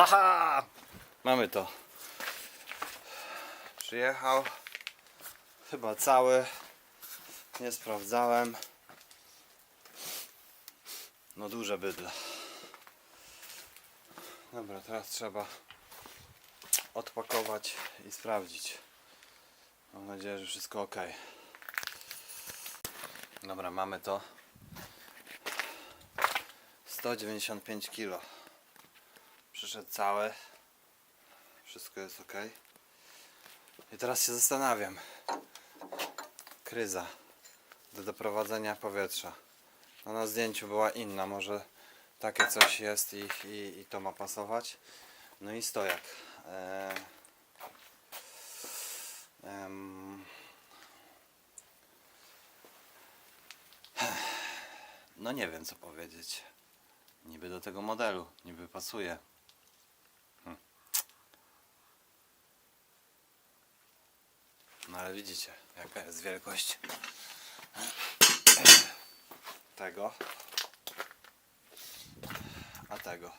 Haha! Mamy to. Przyjechał. Chyba cały. Nie sprawdzałem. No duże bydle. Dobra, teraz trzeba odpakować i sprawdzić. Mam nadzieję, że wszystko ok. Dobra, mamy to. 195 kg. Przyszedł cały. Wszystko jest ok. I teraz się zastanawiam. Kryza do doprowadzenia powietrza. No na zdjęciu była inna, może takie coś jest i, i, i to ma pasować. No i stojak. Eee, em, no nie wiem co powiedzieć. Niby do tego modelu, niby pasuje. No ale widzicie, jaka jest wielkość tego, a tego.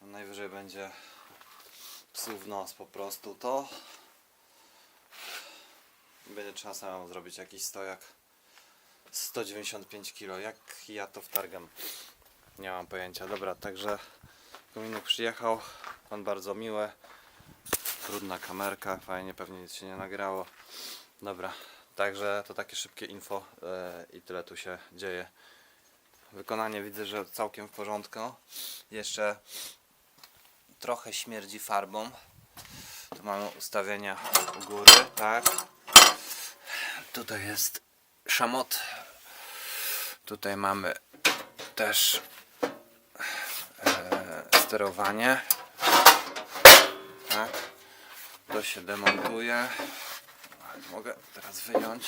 No najwyżej będzie psu w nos po prostu to. Będzie trzeba samemu zrobić jakiś stojak. 195 kg. Jak ja to wtargam? Nie mam pojęcia. Dobra, także kominek przyjechał. Pan bardzo miły. Trudna kamerka, fajnie, pewnie nic się nie nagrało. Dobra, także to takie szybkie info e, i tyle tu się dzieje. Wykonanie widzę, że całkiem w porządku. Jeszcze trochę śmierdzi farbą. Tu mamy ustawienia u góry, tak. Tutaj jest szamot. Tutaj mamy też e, sterowanie. Tak. To się demontuje. Mogę teraz wyjąć.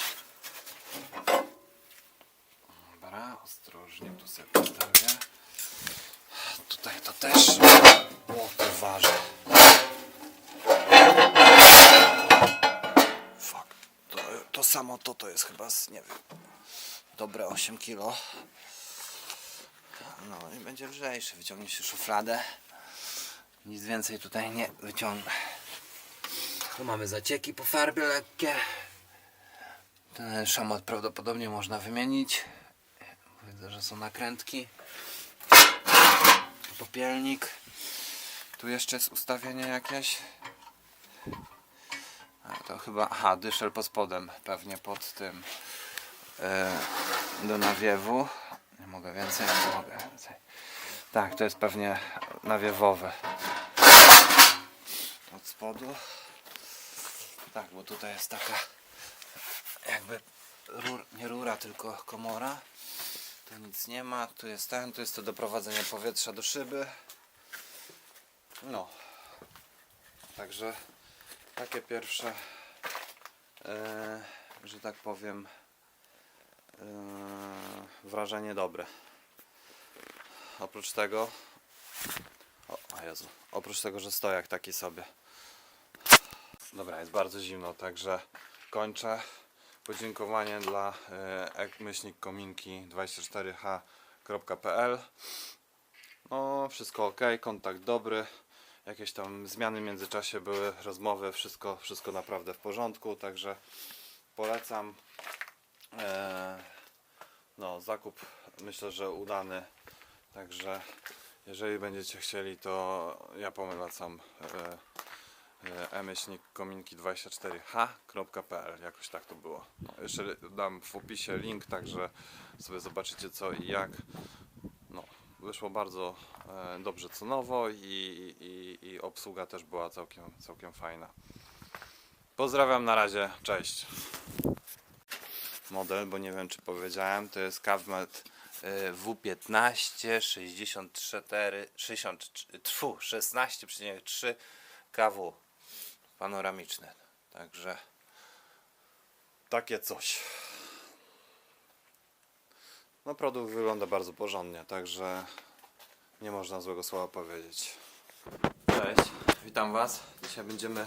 Dobra, ostrożnie tu sobie postawię. Tutaj to też. O, to waży. Fuck. To, to samo to to jest chyba z, nie wiem, dobre 8 kg. No i będzie lżejszy. Wyciągnie się szufladę. Nic więcej tutaj nie wyciągnę. Tu mamy zacieki po farbie lekkie. Ten szamot prawdopodobnie można wymienić. Widzę, że są nakrętki. Popielnik. Tu jeszcze jest ustawienie jakieś. A to chyba, aha, dyszel pod spodem, pewnie pod tym e, do nawiewu. Nie mogę więcej, nie mogę więcej. Tak, to jest pewnie nawiewowe. Od spodu. Tak, bo tutaj jest taka jakby rur, nie rura, tylko komora. Tu nic nie ma, tu jest ten, tu jest to doprowadzenie powietrza do szyby. No. Także takie pierwsze, e, że tak powiem, e, wrażenie dobre. Oprócz tego, o, a Jezu, oprócz tego, że stojak taki sobie. Dobra, jest bardzo zimno, także kończę. Podziękowanie dla e, myślnik kominki 24h.pl No, wszystko ok, kontakt dobry. Jakieś tam zmiany w międzyczasie były, rozmowy, wszystko, wszystko naprawdę w porządku, także polecam. E, no, zakup myślę, że udany. Także jeżeli będziecie chcieli, to ja polecam e-myślnik kominki24h.pl jakoś tak to było. No, jeszcze dam w opisie link, także sobie zobaczycie co i jak. No, wyszło bardzo e, dobrze cenowo i, i, i obsługa też była całkiem, całkiem fajna. Pozdrawiam na razie, cześć. Model, bo nie wiem czy powiedziałem, to jest Cavmet e, W15 64 60 tfu, 16,3 kW panoramiczny. Także takie coś. No produkt wygląda bardzo porządnie, także nie można złego słowa powiedzieć. Cześć, witam Was. Dzisiaj będziemy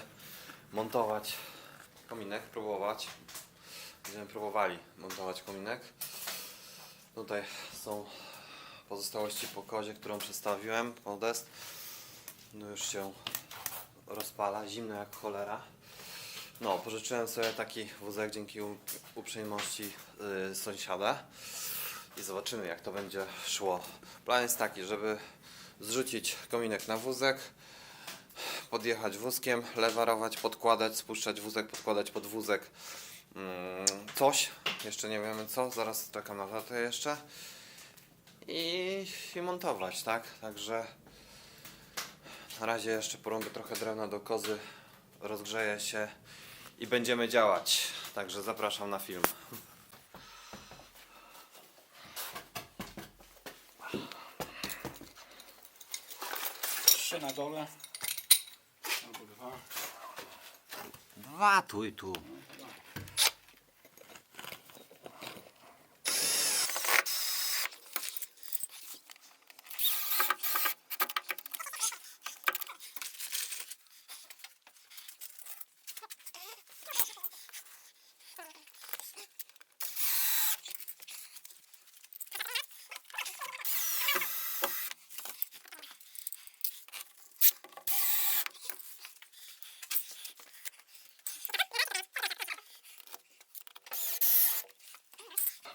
montować kominek, próbować. Będziemy próbowali montować kominek. Tutaj są pozostałości po kozie, którą przedstawiłem, podest. No już się rozpala, zimno jak cholera. No, pożyczyłem sobie taki wózek dzięki uprzejmości yy, sąsiada i zobaczymy jak to będzie szło. Plan jest taki, żeby zrzucić kominek na wózek, podjechać wózkiem, lewarować, podkładać, spuszczać wózek, podkładać pod wózek mm, coś, jeszcze nie wiemy co, zaraz czekam na datę jeszcze i, i montować, tak? Także na razie jeszcze porąbię trochę drewna do kozy, rozgrzeję się i będziemy działać. Także zapraszam na film. Trzy na dole. Albo dwa. Dwa tu i tu.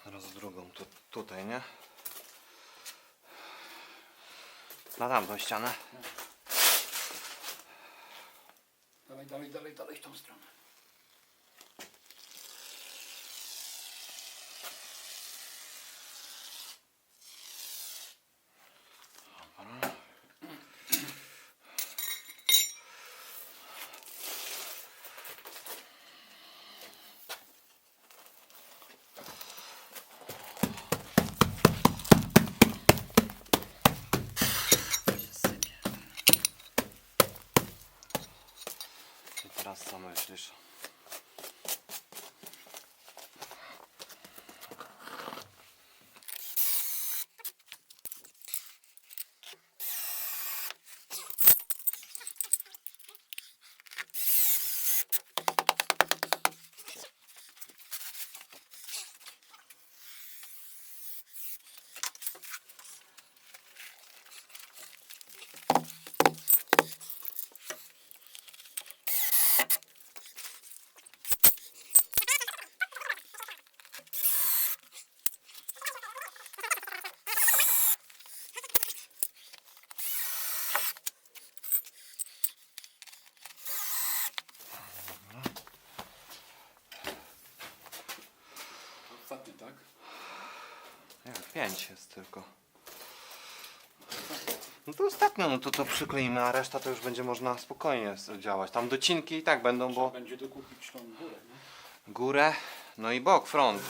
Teraz drugą tu, tutaj, nie? Na tamtą ścianę. Dalej, dalej, dalej, dalej w tą stronę. I teraz co myślisz? Ostatnie, tak? Nie, pięć jest tylko. No to ostatnio, no to to przykleimy, a reszta to już będzie można spokojnie s- działać. Tam docinki i tak będą, Trzeba bo będzie dokupić tą górę, nie? górę, no i bok, front.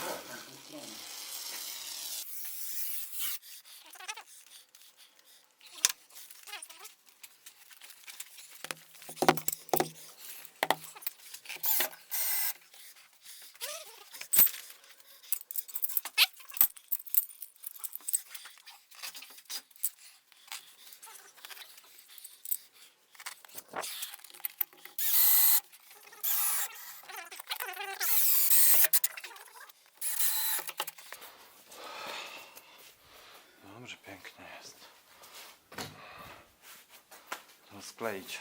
Skleić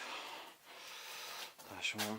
taśmą.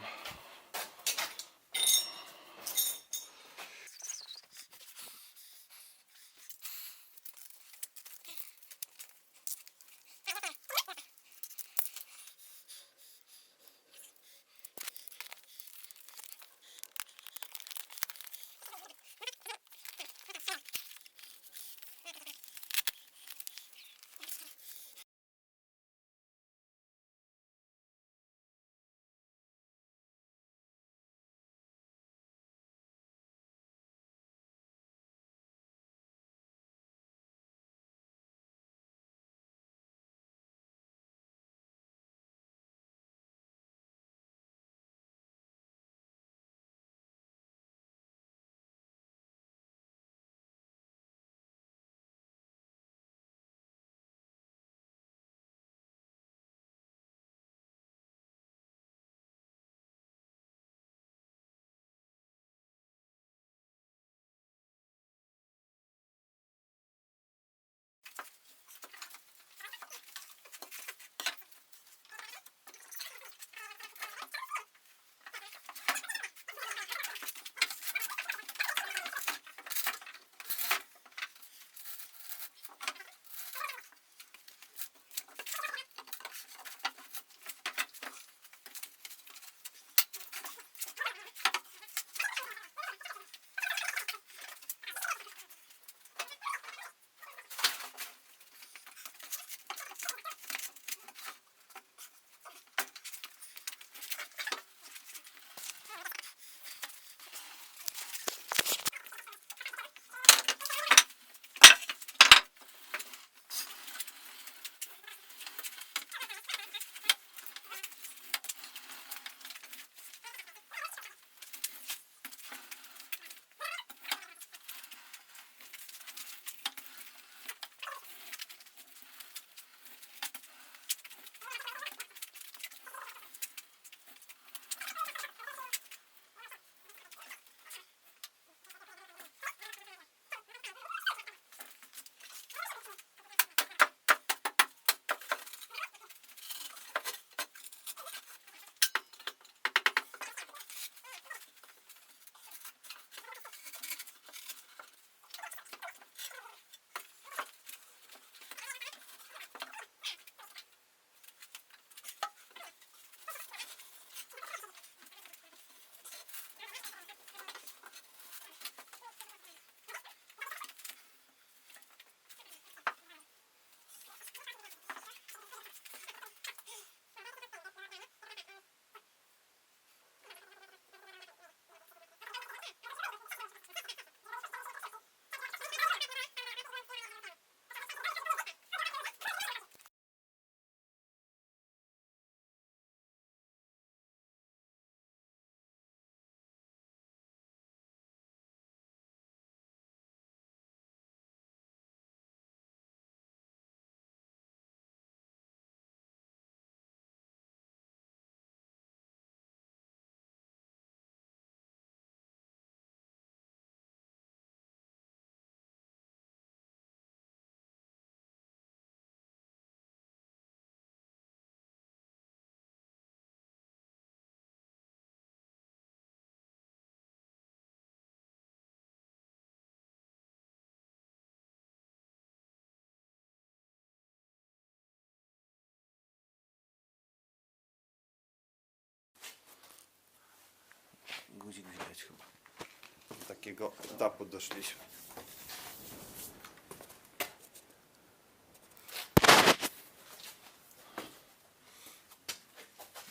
Takiego etapu doszliśmy.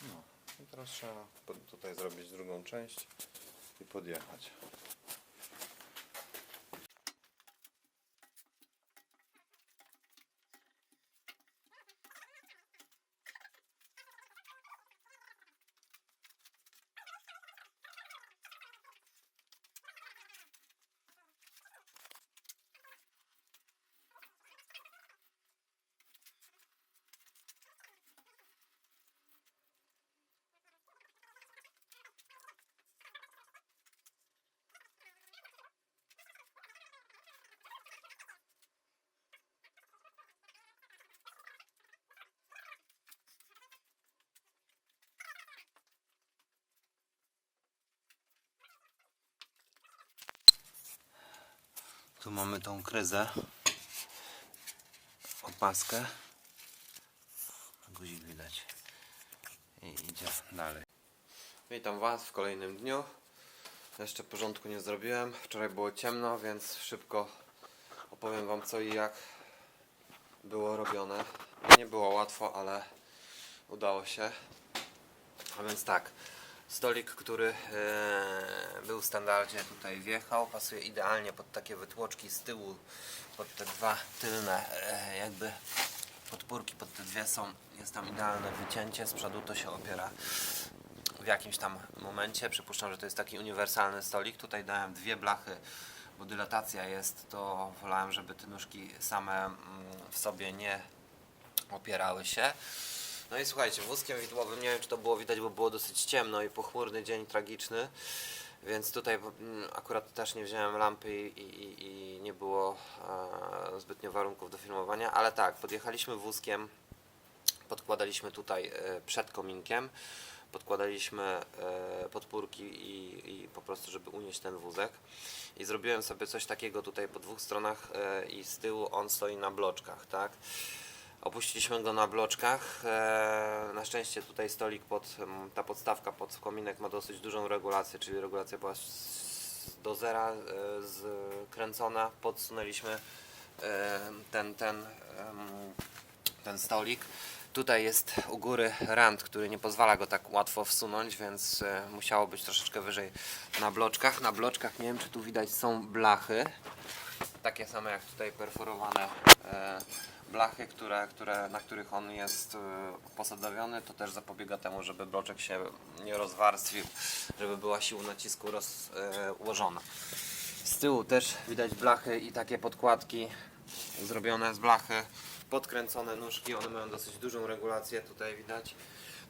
No i teraz trzeba tutaj zrobić drugą część i podjechać. Tu mamy tą kryzę. Opaskę. Guzik widać. I idzie dalej. Witam Was w kolejnym dniu. Jeszcze porządku nie zrobiłem. Wczoraj było ciemno, więc szybko opowiem Wam co i jak było robione. Nie było łatwo, ale udało się. A więc tak, stolik, który e, był w standardzie tutaj wjechał, pasuje idealnie pod takie wytłoczki z tyłu, pod te dwa tylne e, jakby podpórki, pod te dwie są, jest tam idealne wycięcie, z przodu to się opiera w jakimś tam momencie, przypuszczam, że to jest taki uniwersalny stolik, tutaj dałem dwie blachy, bo dylatacja jest, to wolałem, żeby te nóżki same mm, w sobie nie opierały się. No i słuchajcie, wózkiem widłowym, nie wiem czy to było widać, bo było dosyć ciemno i pochmurny dzień tragiczny, więc tutaj mm, akurat też nie wziąłem lampy i, i, i nie było e, zbytnio warunków do filmowania, ale tak, podjechaliśmy wózkiem, podkładaliśmy tutaj e, przed kominkiem, podkładaliśmy e, podpórki i, i po prostu, żeby unieść ten wózek. I zrobiłem sobie coś takiego tutaj po dwóch stronach e, i z tyłu on stoi na bloczkach, tak? Opuściliśmy go na bloczkach. E, Na szczęście tutaj stolik pod, ta podstawka pod kominek ma dosyć dużą regulację, czyli regulacja była do zera e, zkręcona. Podsunęliśmy e, ten, ten, ten stolik. Tutaj jest u góry rand, który nie pozwala go tak łatwo wsunąć, więc e, musiało być troszeczkę wyżej na bloczkach. Na bloczkach, nie wiem czy tu widać, są blachy takie same jak tutaj perforowane e, blachy, które, które, na których on jest e, posadowiony, to też zapobiega temu, żeby bloczek się nie rozwarstwił, żeby była siła nacisku rozłożona. Z tyłu też widać blachy i takie podkładki zrobione z blachy, podkręcone nóżki, one mają dosyć dużą regulację, tutaj widać.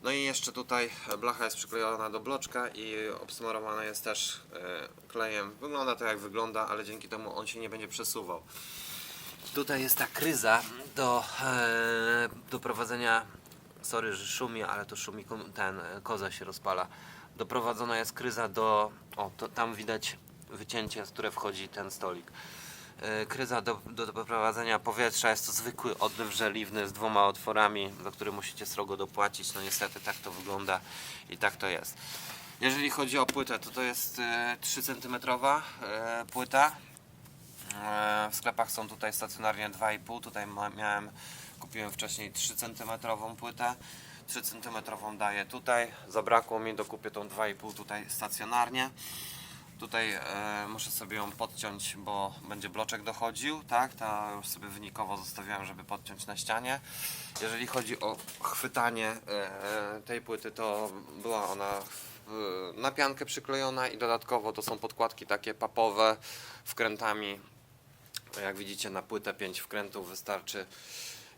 No i jeszcze tutaj blacha jest przyklejona do bloczka i obsmarowana jest też e, klejem. Wygląda to jak wygląda, ale dzięki temu on się nie będzie przesuwał. Tutaj jest ta kryza do, e, do prowadzenia. Sorry, że szumi, ale to szumi ten e, koza się rozpala. Doprowadzona jest kryza do. O, to tam widać wycięcie, z które wchodzi ten stolik. E, Kryza do, do doprowadzenia powietrza jest to zwykły odlew żeliwny z dwoma otworami, do których musicie srogo dopłacić. No niestety tak to wygląda i tak to jest. Jeżeli chodzi o płytę, to to jest e, 3 cm e, płyta. E, W sklepach są tutaj stacjonarnie 2,5. Tutaj miałem, kupiłem wcześniej 3 cm płytę. 3 cm daję tutaj. Zabrakło mi, dokupię tą 2,5 tutaj stacjonarnie. Tutaj e, muszę sobie ją podciąć, bo będzie bloczek dochodził, tak? Ta już sobie wynikowo zostawiłem, żeby podciąć na ścianie. Jeżeli chodzi o chwytanie e, tej płyty, to była ona w, na piankę przyklejona i dodatkowo to są podkładki takie papowe wkrętami jak widzicie na płytę 5 wkrętów wystarczy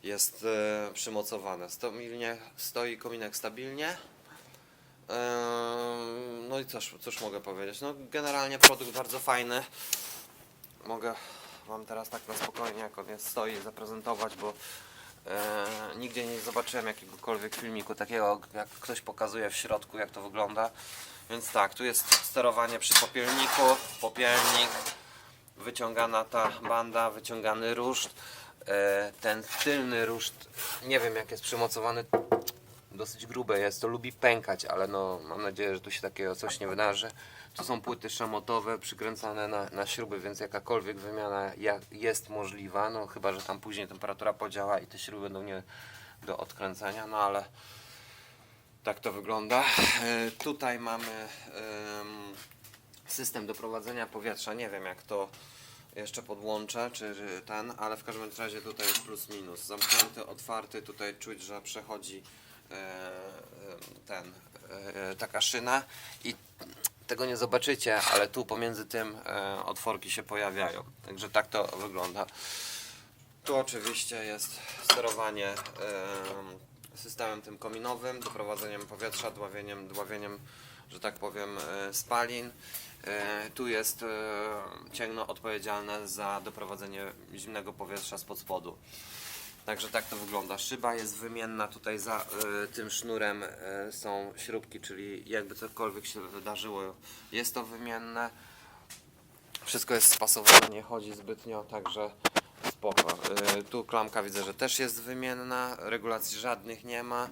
jest e, przymocowane. Stabilnie stoi kominek stabilnie. Eee, no i cóż, cóż mogę powiedzieć? No generalnie produkt bardzo fajny. Mogę wam teraz tak na spokojnie jak on jest stoi zaprezentować bo e, nigdzie nie zobaczyłem jakiegokolwiek filmiku takiego jak ktoś pokazuje w środku jak to wygląda. Więc tak tu jest sterowanie przy popielniku popielnik wyciągana ta banda, wyciągany ruszt. E, Ten tylny ruszt, nie wiem jak jest przymocowany dosyć grube jest, to lubi pękać, ale no mam nadzieję, że tu się takiego coś nie wydarzy. Tu są płyty szamotowe przykręcane na, na śruby, więc jakakolwiek wymiana jest możliwa, no chyba, że tam później temperatura podziała i te śruby będą nie do odkręcenia, no ale tak to wygląda. E, tutaj mamy em, system doprowadzenia powietrza. Nie wiem jak to jeszcze podłączę, czy ten, ale w każdym razie tutaj jest plus minus. Zamknięty, otwarty, tutaj czuć, że przechodzi e, e, ten, e, taka szyna i tego nie zobaczycie, ale tu pomiędzy tym otworki się pojawiają. Także tak to wygląda. Tu oczywiście jest sterowanie em, systemem tym kominowym, doprowadzeniem powietrza, dławieniem, dławieniem że tak powiem, spalin. E, Tu jest e, cięgno odpowiedzialne za doprowadzenie zimnego powietrza spod spodu. Także tak to wygląda. Szyba jest wymienna, tutaj za e, tym sznurem są śrubki, czyli jakby cokolwiek się wydarzyło, jest to wymienne. Wszystko jest spasowane, nie chodzi zbytnio, także spoko. Tu klamka widzę, że też jest wymienna, regulacji żadnych nie ma.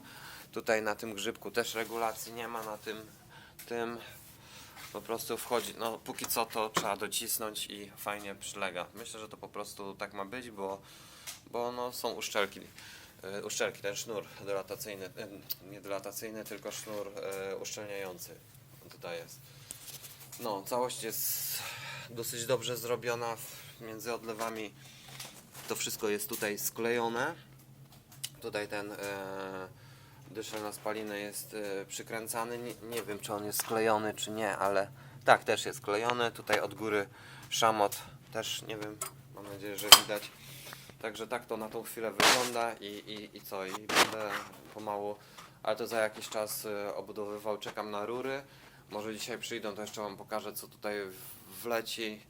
Tutaj na tym grzybku też regulacji nie ma, na tym, tym po prostu wchodzi, no póki co to trzeba docisnąć i fajnie przylega. Myślę, że to po prostu tak ma być, bo, bo no, są uszczelki. Y, Uszczelki, ten sznur dilatacyjny, y, nie dilatacyjny, tylko sznur y, uszczelniający tutaj jest. No, całość jest dosyć dobrze zrobiona między odlewami. To wszystko jest tutaj sklejone. Tutaj ten e, dyszel na spalinę jest e, przykręcany. Nie, nie wiem, czy on jest sklejony, czy nie, ale tak, też jest sklejony. Tutaj od góry szamot też nie wiem, mam nadzieję, że widać. Także tak to na tą chwilę wygląda i, i, i co? I będę pomału, ale to za jakiś czas e, obudowywał. Czekam na rury. Może dzisiaj przyjdą, to jeszcze Wam pokażę, co tutaj wleci.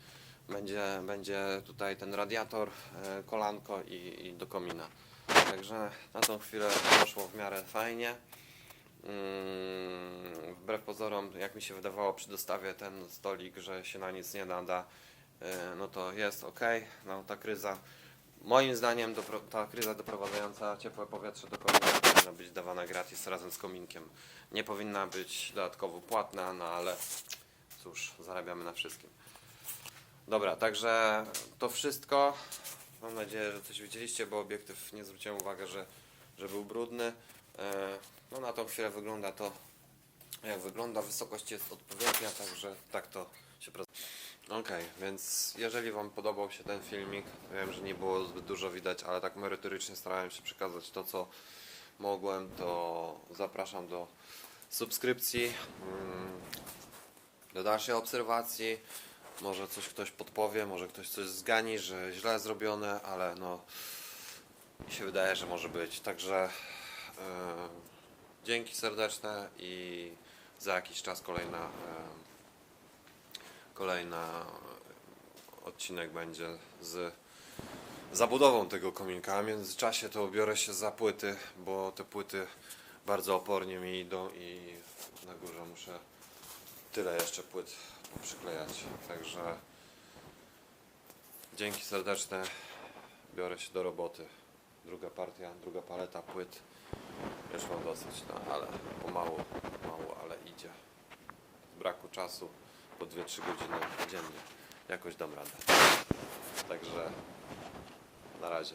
Będzie, będzie tutaj ten radiator, e, kolanko i, i do komina. Także na tą chwilę poszło w miarę fajnie. Mm, Wbrew pozorom, jak mi się wydawało przy dostawie ten stolik, że się na nic nie nada, e, no to jest ok. No ta kryza, moim zdaniem ta kryza doprowadzająca ciepłe powietrze do komina powinna być dawana gratis razem z kominkiem. Nie powinna być dodatkowo płatna, no ale cóż, zarabiamy na wszystkim. Dobra, także to wszystko. Mam nadzieję, że coś widzieliście, bo obiektyw nie zwróciłem uwagi, że, że był brudny. E, No na tą chwilę wygląda to jak wygląda. Wysokość jest odpowiednia, także tak to się prezentuje. Okej, więc jeżeli Wam podobał się ten filmik, wiem, że nie było zbyt dużo widać, ale tak merytorycznie starałem się przekazać to, co mogłem, to zapraszam do subskrypcji, mm, do dalszej obserwacji. Może coś ktoś podpowie, może ktoś coś zgani, że źle zrobione, ale no mi się wydaje, że może być. Także e, dzięki serdeczne i za jakiś czas kolejna e, kolejna odcinek będzie z zabudową tego kominka. W międzyczasie to biorę się za płyty, bo te płyty bardzo opornie mi idą i na górze muszę tyle jeszcze płyt przyklejać. Także dzięki serdeczne. Biorę się do roboty. Druga partia, druga paleta płyt. Już mam dosyć, no ale pomału, pomału, ale idzie. Z braku czasu po 2-3 godziny dziennie jakoś dam radę. Także na razie.